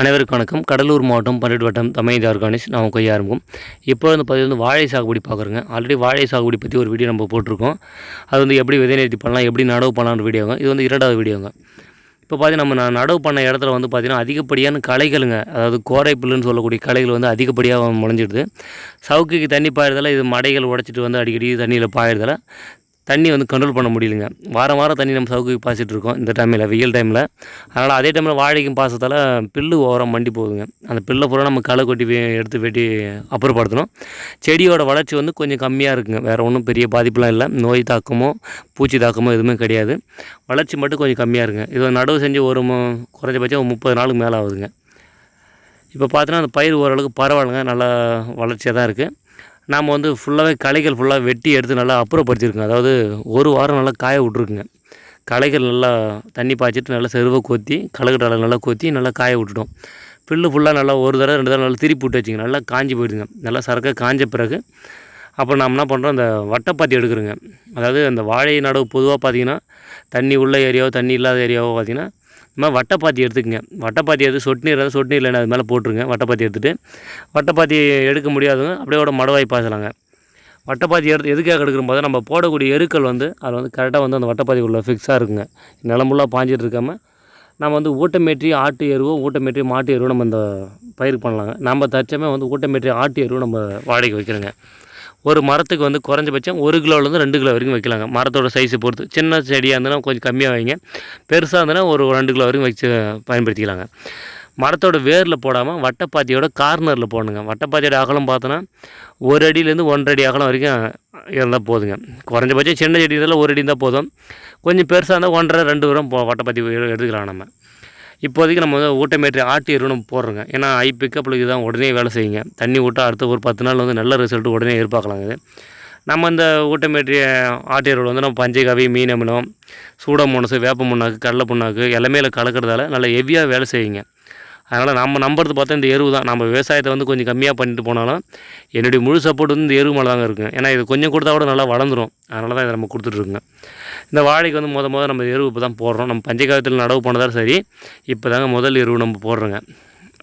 அனைவருக்கும் வணக்கம். கடலூர் மாவட்டம் பன்னெண்டு வட்டம் தமிழ் ஆர்கானிக்ஸ் நான் கொய்யா ஆரம்பம் இப்போ வந்து பார்த்தீங்கன்னா வந்து வாழை சாகுபடி பார்க்குறேங்க ஆல்ரெடி வாழை சாகுபடி பற்றி ஒரு வீடியோ நம்ம போட்டிருக்கோம். அது வந்து எப்படி விதை நிறுத்தி பண்ணலாம் எப்படி நடவு பண்ணலாம்னு வீடியோங்க. இது வந்து இரண்டாவது வீடியோங்க. இப்போ பார்த்தீங்கன்னா நம்ம நான் நடவு பண்ண இடத்துல வந்து பார்த்திங்கன்னா அதிகப்படியான களைகளுங்க. அதாவது கோரை புல்லுன்னு சொல்லக்கூடிய களைகள் வந்து அதிகப்படியாக முளைஞ்சிடுது. சவுக்குக்கு தண்ணி பாயிறதால இது மடைகள் உடச்சிட்டு வந்து அடிக்கடி தண்ணியில் பாயிறதால தண்ணி வந்து கண்ட்ரோல் பண்ண முடியலைங்க. வாரம் வாரம் தண்ணி நம்ம சவுக்கு பாய்ச்சிட்டு இருக்கோம் இந்த டைமில் வெயில் டைமில் அதனால் அதே டைமில் வாழைக்கும் பாசத்தால் பில்லு ஓரம் மண்டி போகுதுங்க. அந்த பில்லை பூரா நம்ம களை கொட்டி எடுத்து வெட்டி அப்புறப்படுத்தணும். செடியோட வளர்ச்சி வந்து கொஞ்சம் கம்மியாக இருக்குங்க. வேறு ஒன்றும் பெரிய பாதிப்புலாம் இல்லை. நோய் தாக்கமோ பூச்சி தாக்கமோ எதுவுமே கிடையாது. வளர்ச்சி மட்டும் கொஞ்சம் கம்மியாக இருக்குங்க. இது நடவு செஞ்சு ஒரு குறைஞ்சபட்சம் முப்பது நாளுக்கு மேலே ஆகுதுங்க. இப்போ பார்த்தோன்னா அந்த பயிர் ஓரளவுக்கு பரவாயில்லைங்க. நல்லா வளர்ச்சியாக தான் இருக்குது நாம் வந்து ஃபுல்லாகவே களைகள் ஃபுல்லாக வெட்டி எடுத்து நல்லா அப்புறப்படுத்தியிருக்கோம் அதாவது ஒரு வாரம் நல்லா காய விட்ருக்குங்க களைகள் நல்லா தண்ணி பாய்ச்சிட்டு நல்லா செருவை கொத்தி களைக்கட்டால நல்லா கொத்தி நல்லா காய விட்டுட்டோம். புல்லு ஃபுல்லாக நல்லா ஒரு தடவை ரெண்டு தடவை நல்லா திருப்பி விட்டு வச்சுங்க. நல்லா காஞ்சி போயிடுங்க நல்லா சரக்காக காஞ்ச பிறகு அப்புறம் நாம் என்ன பண்ணுறோம் அந்த வட்டைப்பாத்தி எடுக்கிறோங்க. அதாவது அந்த வாழை நடவு பொதுவாக பார்த்தீங்கன்னா தண்ணி உள்ள ஏரியாவோ தண்ணி இல்லாத ஏரியாவோ பார்த்தீங்கன்னா இந்த மாதிரி வட்டைப்பாத்தி எடுத்துக்கங்க. வட்டைப்பாத்தி எடுத்து சொட்டு நீர் அதாவது சொட்டு நீர் அது மேலே போட்டுருங்க. வட்டைப்பாத்தி எடுத்துகிட்டு வட்டைப்பாத்தி எடுக்க முடியாதவங்க அப்படியே கூட மடவாய் பாசலாங்க வட்டைப்பாத்தி எடுத்து எதுக்காக எடுக்கிறோம் போது நம்ம போடக்கூடிய எருக்கள் வந்து அதில் வந்து கரெக்டாக வந்து அந்த வட்டைப்பாத்திக்குள்ளே ஃபிக்ஸாக இருக்குங்க. நிலமுள்ளாக பாஞ்சிட்டு இருக்காமல் நம்ம வந்து ஊட்டமேற்றி ஆட்டு எருவோ ஊட்டமேற்றி மாட்டு எருவோ நம்ம இந்த பயிர் பண்ணலாங்க. நம்ம தச்சமே வந்து ஊட்டமேற்றி ஆட்டு எருவோ நம்ம வாடகைக்கு வைக்கிறோங்க. ஒரு மரத்துக்கு வந்து குறைஞ்சபட்சம் ஒரு கிலோலேருந்து ரெண்டு கிலோ வரைக்கும் வைக்கலாங்க. மரத்தோட சைஸை பொறுத்து. சின்ன செடியாக இருந்ததுன்னா கொஞ்சம் கம்மியாக வைங்க. பெருசாக இருந்ததுன்னா ஒரு ரெண்டு கிலோ வரைக்கும் வச்சு பயன்படுத்திக்கலாங்க. மரத்தோட வேரில் போடாமல் வட்டப்பாத்தியோட கார்னரில் போடணுங்க. வட்டப்பாத்தியோட அகலம் பார்த்தோன்னா ஒரு அடியிலேருந்து ஒன்றரை அடி அகலம் வரைக்கும் இருந்தால் போதுங்க. குறைஞ்சபட்சம் சின்ன செடி இருந்தாலும் ஒரு அடி இருந்தால் போதும். கொஞ்சம் பெருசாக இருந்தால் ஒன்றரை ரெண்டு வரும் போ வட்டப்பாத்தி எடுத்துக்கலாம் நம்ம. இப்போதைக்கு நம்ம வந்து ஊட்டமேற்றி ஆட்டு எருவு போடுறோங்க. ஏன்னா ஐ பிக்கப்பில் இதுதான் உடனே வேலை செய்யுங்க. தண்ணி விட்டா அடுத்த ஒரு பத்து நாள் வந்து நல்ல ரிசல்ட் உடனே எதிர்பார்க்கலாங்க இது. நம்ம இந்த ஊட்டமேற்றிய ஆட்டு எருவில் வந்து நம்ம பஞ்சகவி மீன் அமிலம் சூடமோனஸு வேப்ப புண்ணாக்கு கடலை புண்ணாக்கு எல்லாமே கலக்கிறதால நல்லா ஹெவியாக வேலை செய்யுங்க. அதனால் நம்ம நம்புறது பார்த்தா இந்த எருவு தான். நம்ம விவசாயத்தை வந்து கொஞ்சம் கம்மியாக பண்ணிட்டு போனாலும் என்னுடைய முழு சப்போர்ட் வந்து இந்த எருவு மேலே தாங்க இருக்குங்க ஏன்னா இது கொஞ்சம் கொடுத்தா கூட நல்லா வளர்ந்துரும். அதனால தான் இதை நம்ம கொடுத்துட்ருக்குங்க இந்த வாழைக்கு வந்து முத மொதல் நம்ம எருவு இப்போ தான் போடுறோம். நம்ம பஞ்சகாலத்தில் நடவு போனதால் சரி இப்போ தாங்க முதல் எருவு நம்ம போடுறோங்க.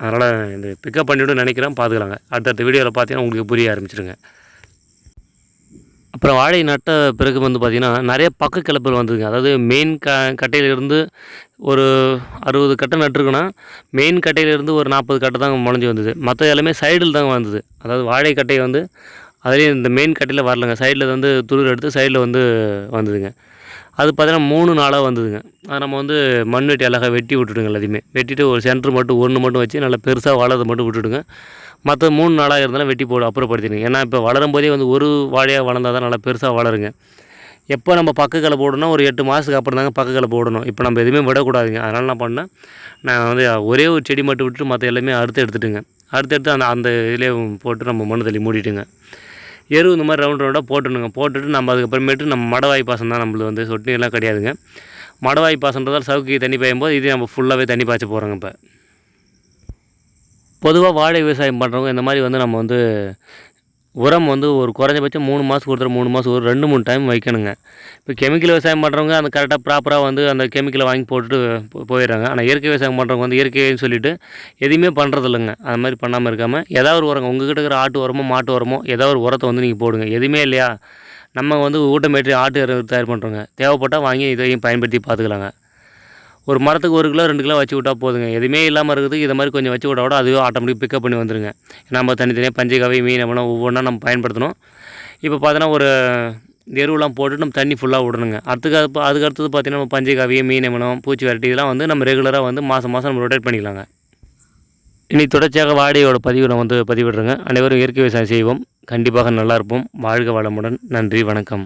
அதனால் இந்த பிக்கப் பண்ணிவிட்டு நினைக்கிறேன். பார்த்துக்கலாங்க அடுத்தடுத்த வீடியோவில் பார்த்தீங்கன்னா உங்களுக்கு புரிய ஆரம்பிச்சிருங்க. அப்புறம் வாழை நட்ட பிறகு வந்து பார்த்திங்கன்னா நிறைய பக்க கிளப்புகள் வந்ததுங்க அதாவது மெயின் க கட்டையிலிருந்து ஒரு அறுபது கட்டை நட்டுருக்குன்னா மெயின் கட்டையிலேருந்து ஒரு நாற்பது கட்டை தான் முளைஞ்சி வந்தது. மற்ற எல்லாமே சைடில் தான் வந்தது. அதாவது வாழை கட்டை வந்து அதுலேயும் இந்த மெயின் கட்டையில் வரலங்க. சைடில் வந்து துருள் எடுத்து சைடில் வந்து வந்ததுங்க. அது பார்த்தீங்கன்னா மூணு நாளாக வந்ததுங்க. அது நம்ம வந்து மண் வெட்டி அழகாக வெட்டி விட்டுடுங்க எல்லாத்தையுமே. வெட்டிட்டு ஒரு சென்டர் மட்டும் ஒன்று மட்டும் வச்சு நல்லா பெருசாக வளர்றதை மட்டும் விட்டுடுங்க. மற்ற மூணு நாளாக இருந்தாலும் வெட்டி போடு அப்புறப்படுத்திடுங்க. ஏன்னா இப்போ வளரும் போதே வந்து ஒரு வாழையாக வளர்ந்தால் தான் நல்லா பெருசாக வளருங்க. எப்போ நம்ம பக்கக்கலை போடணும் ஒரு எட்டு மாதத்துக்கு அப்புறம் தாங்க பக்கக்கலை போடணும். இப்போ நம்ம எதுவுமே விடக்கூடாதுங்க. அதனால் என்ன பண்ணேன் நான் வந்து ஒரே ஒரு செடி மட்டும் விட்டுட்டு மற்ற எல்லாமே அறுத்து எடுத்துட்டுங்க. அறுத்து எடுத்து அந்த அந்த இதிலே போட்டு நம்ம மண்ணு தள்ளி மூடிட்டுங்க. எரு இந்த மாதிரி ரவுண்ட் ரவுண்டாக போட்டுணுங்க போட்டுட்டு நம்ம அதுக்கப்புறமேட்டு நம்ம மடவாய் பாசம் தான் நம்மளுக்கு வந்து சொட்டு எல்லாம் கிடையாதுங்க. மடவாய் பாசன்றதால் சவுக்கு தண்ணி பாயும் போது இதே நம்ம ஃபுல்லாகவே தண்ணி பாய்ச்ச போகிறோங்க இப்போ. பொதுவாக வாழை விவசாயம் பண்ணுறவங்க இந்த மாதிரி வந்து நம்ம வந்து உரம் வந்து ஒரு குறைஞ்சபட்சம் மூணு மாதத்துக்கு ஒரு மூணு மாதம் ஒரு ரெண்டு மூணு டைம் வைக்கணுங்க. இப்போ கெமிக்கல் விவசாயம் பண்ணுறவங்க அந்த கரெக்டாக ப்ராப்பராக வந்து அந்த கெமிக்கலை வாங்கி போட்டுட்டு போயிடுறாங்க. ஆனால் இயற்கை விவசாயம் பண்ணுறவங்க வந்து இயற்கைன்னு சொல்லிட்டு எதுவுமே பண்ணுறது இல்லைங்க அது மாதிரி பண்ணாமல் இருக்காமல் ஏதாவது ஒரு உரங்க உங்கள்கிட்ட இருக்கிற ஆட்டு உரமோ மாட்டு உரமோ ஏதாவது ஒரு உரத்தை வந்து நீங்கள் போடுங்க. எதுவுமே இல்லையா? நம்ம வந்து ஊட்டமேற்றி ஆட்டு தயார் பண்ணுறோங்க தேவைப்பட்டால் வாங்கி இதையும் பயன்படுத்தி பார்த்துக்கலாங்க. ஒரு மரத்துக்கு ஒரு கிலோ ரெண்டு கிலோ வச்சு விட்டால் போதுங்க. எதுவுமே இல்லாமல் இருக்குது. இதை மாதிரி கொஞ்சம் வச்சு விட்டா கூட அதுவே ஆட்டோமேட்டிக் பிக்கப் பண்ணி வந்துருங்க. நம்ம தனித்தனியாக பஞ்சகவி மீன் அப்படின்னா ஒவ்வொன்றா நம்ம பயன்படுத்தணும். இப்போ பார்த்தோன்னா ஒரு எருவெலாம் போட்டு நம்ம தண்ணி ஃபுல்லாக விடணுங்க. அடுத்துக்கு அது அதுக்கு அடுத்தது பார்த்திங்கன்னா நம்ம பஞ்சகாவி மீன் எமனம் பூச்சி வரட்டி இதெல்லாம் வந்து நம்ம ரெகுலராக வந்து மாதம் மாதம் நம்ம ரொட்டேட் பண்ணிக்கலாங்க. இனி தொடர்ச்சியாக வாடையோட பதிவு நான் வந்து பதிவிடுறேங்க. அனைவரும் இயற்கை விவசாயம் செய்வோம். கண்டிப்பாக நல்லா இருப்போம். வாழ்க வளமுடன். நன்றி வணக்கம்.